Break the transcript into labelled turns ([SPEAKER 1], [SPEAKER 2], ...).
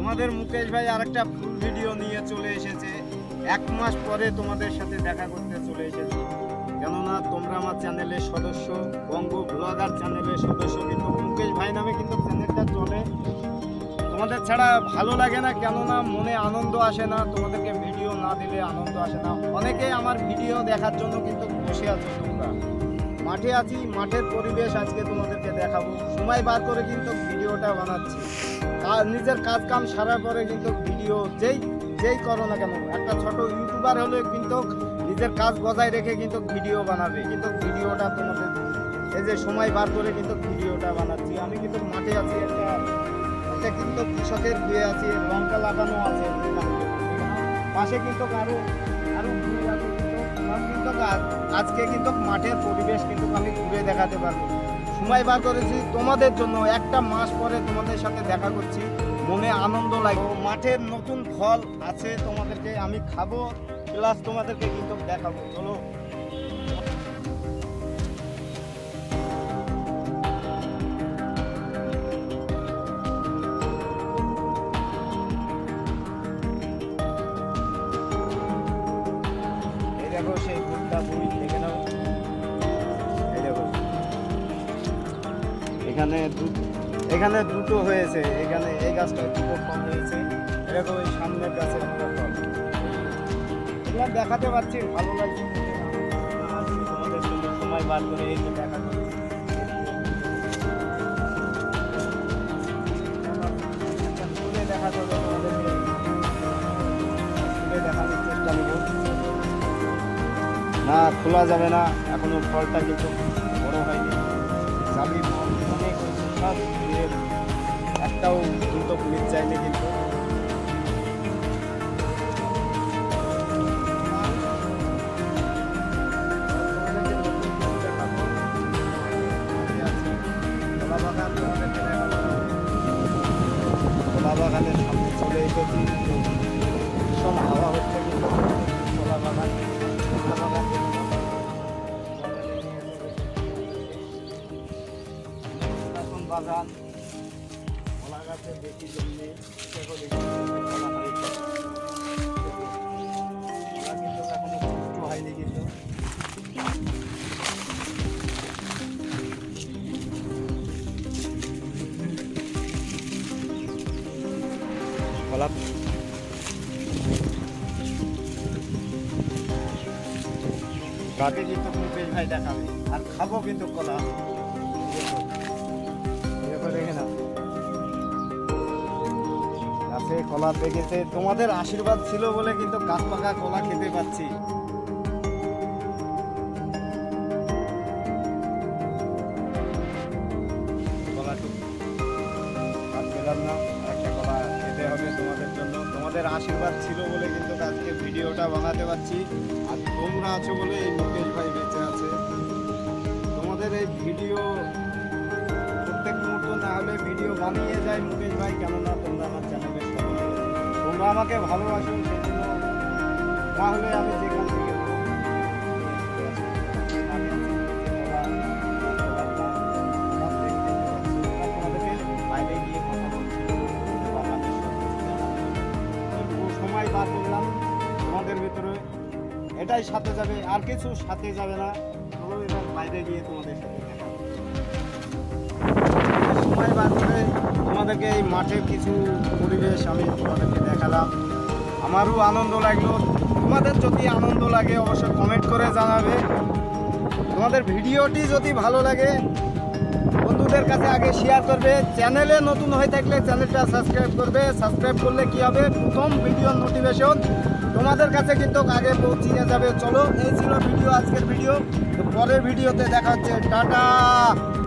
[SPEAKER 1] আমাদের মুকেশ ভাই আরেকটা ফুল ভিডিও নিয়ে চলে এসেছে। এক মাস পরে তোমাদের সাথে দেখা করতে চলে এসেছি। কেননা তোমরা আমার চ্যানেলের সদস্য, বঙ্গ ব্লগার চ্যানেলের সদস্য, কিন্তু মুকেশ ভাই নামে কিন্তু চ্যানেলটা চলে। তোমাদের ছাড়া ভালো লাগে না, কেননা মনে আনন্দ আসে না। তোমাদেরকে ভিডিও না দিলে আনন্দ আসে না। অনেকে আমার ভিডিও দেখার জন্য কিন্তু বসে আছো তোমরা। মাঠে আছি, মাঠের পরিবেশ আজকে তোমাদেরকে দেখাবো। সময় বার করে কিন্তু ভিডিওটা বানাচ্ছি। নিজের কাজ কাম সারার পরে কিন্তু ভিডিও যেই যেই করো না কেন, একটা ছোট ইউটিউবার হলে কিন্তু নিজের কাজ বজায় রেখে কিন্তু ভিডিও বানাবে। কিন্তু ভিডিওটা তোমাদের এই যে সময় বার করে কিন্তু ভিডিওটা বানাচ্ছি। আমি কিন্তু মাঠে আছি, একটা একটা কিন্তু কৃষকের বিয়ে আছে, লঙ্কা লাগানো আছে পাশে কিন্তু আরও আরও ভুঁই আছে, কিন্তু কিন্তু আজকে কিন্তু মাঠের পরিবেশ কিন্তু আমি ঘুরে দেখাতে পারব। সময় বার করেছি। তোমাদের জন্য একটা মাস পরে তোমাদের সাথে দেখা করছি। মনে আনন্দ লাগে মাঠের নতুন ফল আছে তোমাদেরকে আমি খাব। প্লাস তোমাদেরকে কিন্তু দেখাবো। চলো। এখানে এখানে দুটো হয়েছে, এখানে এই গাছটা দুটো ফল হয়েছে, এরকম এই সামনের গাছে একটা ফল। দেখাতে পারছি ভালো লাগছে। তোমাদের সময় বার করে এই যে দেখা না, খোলা যাবে না, এখনও ফলটা কিন্তু বড় হয়নি। জালি ফল। অনেক হয়েছে বাগান কলা গাছের বেশি জন্যে কিন্তু কলা কিন্তু মুকেশ ভাই দেখাবে। আর খাব কিন্তু কলা। গাছে কলা পেকেছে। তোমাদের আশীর্বাদ ছিল বলে কিন্তু গাছ পাকা কলা খেতে পাচ্ছি। তোমাদের আশীর্বাদ ছিল বলে কিন্তু আজকে ভিডিওটা বানাতে পারছি। আর তোমরা আছো বলে এই মুকেশ ভাই বেঁচে আছে। তোমাদের এই ভিডিও প্রত্যেক মুহূর্ত না হলে ভিডিও বানিয়ে যায় মুকেশ ভাই। কেননা তোমরা আমার চ্যানেলের সদস্য আমাকে ভালোবাসো সেই জন্য না হলে আমি যেখান থেকে সময় ভিতরে। এটাই সাথে যাবে, আর কিছু সাথে যাবে না। বাইরে গিয়ে তোমাদের সাথে সময় বার করে তোমাদেরকে এই মাঠের কিছু পরিবেশ আমি তোমাদেরকে দেখালাম। আমারও আনন্দ লাগল। তোমাদের যদি আনন্দ লাগে, অবশ্যই কমেন্ট করে জানাবে। তোমাদের ভিডিওটি যদি ভালো লাগে, বন্ধুদের কাছে আগে শেয়ার করবে। চ্যানেলে নতুন হয়ে থাকলে চ্যানেলটা সাবস্ক্রাইব করবে। সাবস্ক্রাইব করলে কি হবে? প্রথম ভিডিওর নোটিফিকেশন তোমাদের কাছে কিন্তু আগে পৌঁছিয়ে যাবে। চলো, এই ছিল ভিডিও আজকের ভিডিও পরের ভিডিওতে দেখা হচ্ছে। টাটা!